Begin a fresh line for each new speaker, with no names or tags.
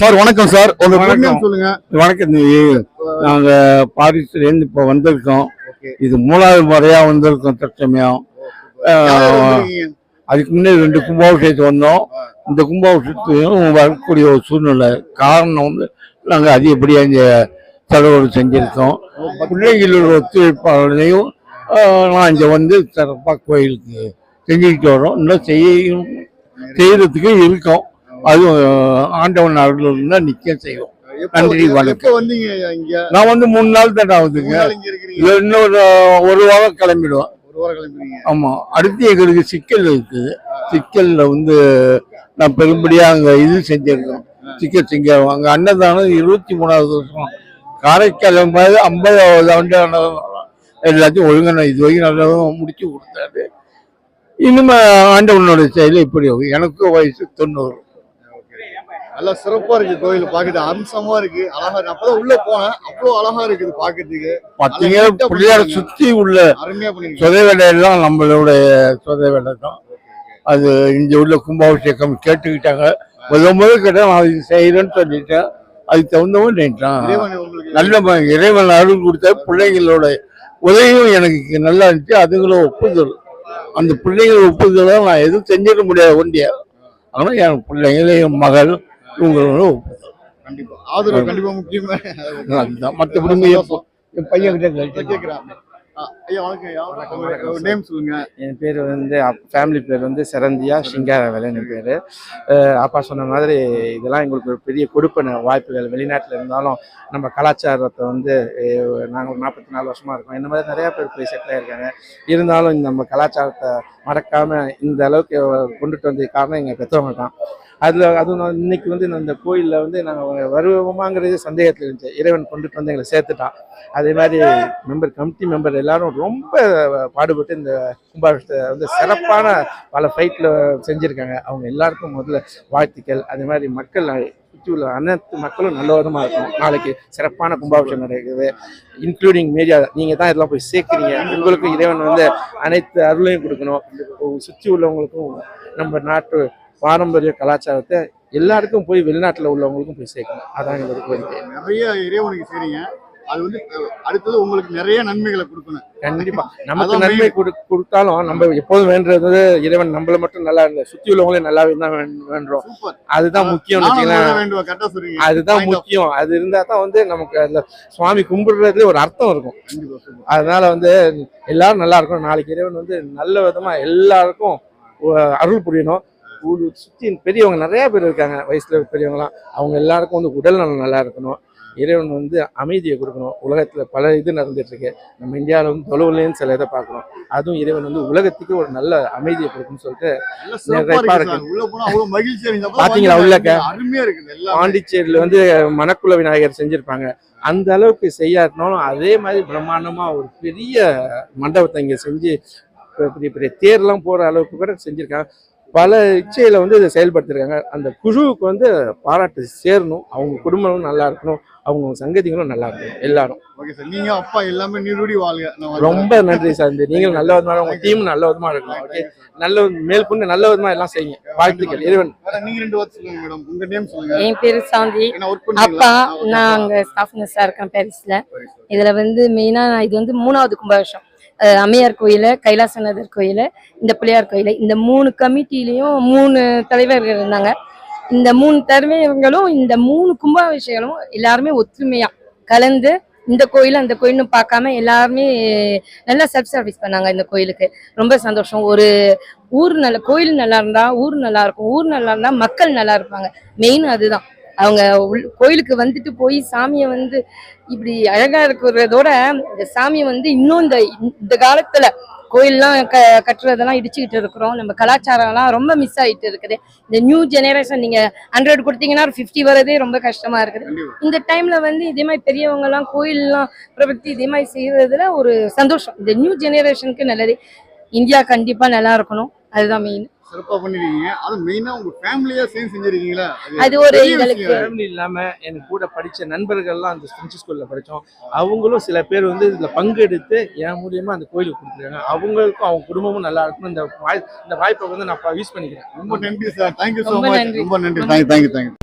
Sir வணக்கம் sir. உங்க
வணக்கம்.
சொல்லுங்க.
வணக்கம். நாங்க பாரிஸ்லேருந்து இப்போ வந்திருக்கோம். இது மூணாவது முறையா வந்திருக்கோம் தற்சமயம்? அதுக்கு முன்னாடி ரெண்டு கும்பாபிஷேகத்துக்கு வந்தோம். இந்த கும்பாபிஷேகத்தையும் வரக்கூடிய ஒரு சூழ்நிலை காரணம் வந்து நாங்கள் அதிகப்படியாக இங்கே செலவு செஞ்சிருக்கோம். பிள்ளைகளோட ஒத்துழைப்பாளரையும் நான் இங்கே வந்து சிறப்பாக கோயிலுக்கு செஞ்சுக்கிட்டு வரோம். இன்னும் செய்யும் செய்யறதுக்கு இருக்கோம். அதுவும் ஆண்டவன் அருள் இருந்தால் நிற்க செய்வோம் நன்றி, வணக்கம். நான் வந்து மூணு நாள் தான் ஆகுதுங்க இன்னொரு ஒரு வாரம் கிளம்பிடுவோம்
ஒரு வாரம் கிளம்புறீங்க.
ஆமா. அடுத்து எங்களுக்கு சிக்கல் இருக்குது சிக்கல்ல வந்து நான் பெரும்படியா அங்க இது செஞ்சிருக்கோம். சிக்கல் செஞ்ச அங்க அன்னதானம் இருபத்தி மூணாவது வருஷம். காரைக்கால் மாதிரி ஐம்பதாவது ஆண்டு எல்லாத்தையும் ஒழுங்கான இது வரைக்கும் நல்லா முடிச்சு கொடுத்தாரு. இனிமே ஆண்டவனோட செயல் இப்படி ஆகும். எனக்கு வயசு தொண்ணூறு.
நல்லா சிறப்பா இருக்கு கோயில் பாக்குறது அம்சமா இருக்கு. அழகா அப்பதான் உள்ள போனேன். அவ்வளவு அழகா இருக்குது பாக்குறதுக்கு
பார்த்தீங்கன்னா பிள்ளையார சுத்தி உள்ள
அருமையா பண்ணிருக்கீங்க
சொதை வேலையெல்லாம் நம்மளோட சொதை வேலை தான் அது இங்க உள்ள கும்பாபிஷேகம் கேட்டுக்கிட்டாங்க. முதல் முதல் கேட்டால் நான் இது செய்யறேன்னு சொல்லிட்டேன். அதுக்கு தகுந்தவன் நினைட்டான் நல்ல இறைவன் அருள் கொடுத்த பிள்ளைங்களோட உதவியும் எனக்கு நல்லா இருந்துச்சு. அதுங்களும் ஒப்புதல். அந்த பிள்ளைங்கள ஒப்புதலை நான் எதுவும் செஞ்சிட முடியாது ஒண்டிய ஆனால் என் பிள்ளைங்கள என் மகள் இவங்களோட
கண்டிப்பா. ஆதரவு கண்டிப்பா முக்கியமா
அதுதான். மற்றபடி என் பையன் கிட்ட கேட்டேன்.
கேட்கிறேன் ஆ, ஐயா வணக்கம் நேம் சொல்லுங்க.
என் பேர் வந்து ஃபேமிலி பேர் வந்து சரந்தியா சிங்காரவேலன் என் பேர் அப்பா சொன்ன மாதிரி இதெல்லாம் எங்களுக்கு ஒரு பெரிய கொடுப்பன வாய்ப்புகள். வெளிநாட்டில் இருந்தாலும் நம்ம கலாச்சாரத்தை வந்து நாங்கள் ஒரு நாற்பத்தி நாலு வருஷமா இருக்கோம். இந்த மாதிரி நிறையா பேர் போய் செட்டில் ஆயிருக்காங்க. இருந்தாலும் இந்த நம்ம கலாச்சாரத்தை மறக்காம இந்த அளவுக்கு கொண்டுட்டு வந்தது காரணம் எங்கள் பெற்றவங்க தான். அதில் அதுவும் நான் இன்னைக்கு வந்து இந்த கோயிலில் வந்து நாங்கள் வருவோமாங்கிறது சந்தேகத்தில் இருந்துச்சு. இறைவன் கொண்டுட்டு வந்து எங்களை சேர்த்துட்டான். அதே மாதிரி மெம்பர் கமிட்டி மெம்பர் எல்லாரும் ரொம்ப பாடுபட்டு இந்த கும்பாபிஷத்தை வந்து சிறப்பான பல ஃபைட்டில் செஞ்சுருக்காங்க. அவங்க எல்லாருக்கும் முதல்ல வாழ்த்துக்கள். அதே மாதிரி மக்கள் சுற்றி உள்ள அனைத்து மக்களும் நல்ல விதமாக இருக்கும் நாளைக்கு சிறப்பான கும்பாபிஷேகம் நடக்குது. இன்க்ளூடிங் மீடியா நீங்கள் தான் இதெல்லாம் போய் சேர்க்குறீங்க. உங்களுக்கும் இறைவன் வந்து அனைத்து அருளையும் கொடுக்கணும். சுற்றி உள்ளவங்களுக்கும் நம்ம நாட்டு பாரம்பரிய கலாச்சாரத்தை எல்லாருக்கும் போய் வெளிநாட்டில் உள்ளவங்களுக்கும் போய் சேர்க்கணும். அதான் எங்களோட கோரிக்கை.
நிறைய இறைவனுக்கு செய்றீங்க. அது வந்து அடுத்தது உங்களுக்கு நிறைய நன்மைகளை கொடுக்கணும்.
கண்டிப்பா. நமக்கு நன்மை கொடு- கொடுத்தாலும் நம்ம எப்போதும் வேண்டுறது இறைவன் நம்மள மட்டும் நல்லா இல்லை சுத்தி உள்ளவங்களையும் நல்லாவே தான் வேண்- வேண்டுறோம். அதுதான் முக்கியம்
அதுதான்
முக்கியம். அது இருந்தா தான் வந்து நமக்கு அதுல சுவாமி கும்பிடுறதுல ஒரு அர்த்தம் இருக்கும். அதனால வந்து எல்லாரும் நல்லா இருக்கணும். நாளைக்கு இறைவன் வந்து நல்ல விதமா எல்லாருக்கும் அருள் புரியணும். ஊரு சுத்தி பெரியவங்க நிறைய பேர் இருக்காங்க. வயசுல பெரியவங்களாம் அவங்க எல்லாருக்கும் வந்து உடல் நலம் நல்லா இருக்கணும். இறைவன் வந்து அமைதியை கொடுக்கணும். உலகத்துல பல இது நடந்துட்டு இருக்கு நம்ம இந்தியாவில் வந்து தொலைவுலேயும் சில இதை பார்க்குறோம் அதுவும் இறைவன் வந்து உலகத்துக்கு ஒரு நல்ல அமைதியை கொடுக்குன்னு சொல்லிட்டு
வந்து
உள்ளக்க? பாண்டிச்சேரியில வந்து மணக்குள விநாயகர் செஞ்சிருப்பாங்க. அந்த அளவுக்கு செய்யாட்டினாலும் அதே மாதிரி பிரம்மாண்டமா ஒரு பெரிய மண்டபத்தை இங்க செஞ்சு பெரிய பெரிய தேர்லாம் போற அளவுக்கு கூட செஞ்சிருக்காங்க. பல இச்சையில வந்து இதை செயல்படுத்திருக்காங்க. அந்த குழுவுக்கு வந்து பாராட்டு சேரணும். அவங்க குடும்பமும் நல்லா இருக்கணும். அவங்க சங்கதிகளும் நல்லா இருக்கணும். எல்லாரும்.
Okay sir. நீங்க அப்பா எல்லாமே நீருடி வாழ்க. நான்
ரொம்ப நன்றி சார். இந்த நீங்களும் நல்ல விதமா உங்க டீம் நல்ல விதமா இருக்கணும். ஓகே நல்ல மேற்கொண்டு நல்ல விதமா எல்லாம் செய்யுங்க. வாழ்த்துக்கள். இறைவன்.
வேற நீங்க ரெண்டு வார்த்தை சொல்லுங்க மேடம். உங்க நேம் சொல்லுங்க.
என் பேரு சாந்தி. அப்பா நான் அங்க ஸ்டாஃப் நர்ஸா இருக்கேன் பாரிஸ்ல இதுல வந்து மெயினா இது வந்து மூணாவது கும்பாபிஷம் அம்மையார் கோயில் கைலாசநாதர் கோயில் இந்த பிள்ளையார் கோயில் இந்த மூணு கமிட்டிலையும் மூணு தலைவர்கள் இருந்தாங்க. இந்த மூணு தலைவர்களும் இந்த மூணு கும்பாபிஷேகங்களும் எல்லாருமே ஒற்றுமையா கலந்து இந்த கோயில் அந்த கோயில்னு பார்க்காம எல்லாருமே நல்லா செல்ஃப் சர்வீஸ் பண்ணாங்க இந்த கோயிலுக்கு. ரொம்ப சந்தோஷம். ஒரு ஊர் நல்ல கோயில் நல்லா இருந்தா ஊர் நல்லா இருக்கும். ஊர் நல்லா இருந்தா மக்கள் நல்லா இருப்பாங்க. மெயின் அதுதான். அவங்க கோயிலுக்கு வந்துட்டு போய் சாமியை வந்து இப்படி அழகா இருக்கிறதோட இந்த சாமியை வந்து இன்னும் இந்த இந்த காலத்துல கோயில்லாம் க கட்டுறதெல்லாம் இடிச்சுக்கிட்டு இருக்கிறோம். நம்ம கலாச்சாரம்லாம் ரொம்ப மிஸ் ஆயிட்டு இருக்குது. இந்த நியூ ஜெனரேஷன் நீங்க ஹண்ட்ரட் கொடுத்தீங்கன்னா ஒரு ஃபிஃப்டி வரதே ரொம்ப கஷ்டமா இருக்குது. இந்த டைம்ல வந்து இதே மாதிரி பெரியவங்க எல்லாம் கோயில்லாம் பிரபக்தி இதே மாதிரி செய்யறதுல ஒரு சந்தோஷம். இந்த நியூ ஜெனரேஷனுக்கு நல்லது. இந்தியா கண்டிப்பா நல்லா இருக்கணும். அதுதான் மெயின்
சிறப்பா பண்ணிருக்கீங்க. அது மெயினா உங்க ஃபேமிலியா சேர்ந்து செஞ்சிருக்கீங்களா?
அது ஒரு எங்களுக்கு.
ஃபேமிலி இல்லாம என் கூட படிச்ச நண்பர்கள்லாம் அந்த பிரெஞ்சு ஸ்கூல்ல படிச்சோம். அவங்களும் சில பேர் வந்து இதுல பங்கெடுத்து என் மூலியமா அந்த கோயிலுக்கு கொடுத்துருக்காங்க. அவங்களுக்கும் அவங்க குடும்பமும் நல்லா இருக்கும் இந்த வாய் இந்த வாய்ப்பை வந்து நான் யூஸ் பண்ணிக்கிறேன்.
ரொம்ப நன்றி சார் தேங்க்யூ சோ
ரொம்ப
மச்
நன்றி.
ரொம்ப நன்றி. Thank you thank you thank you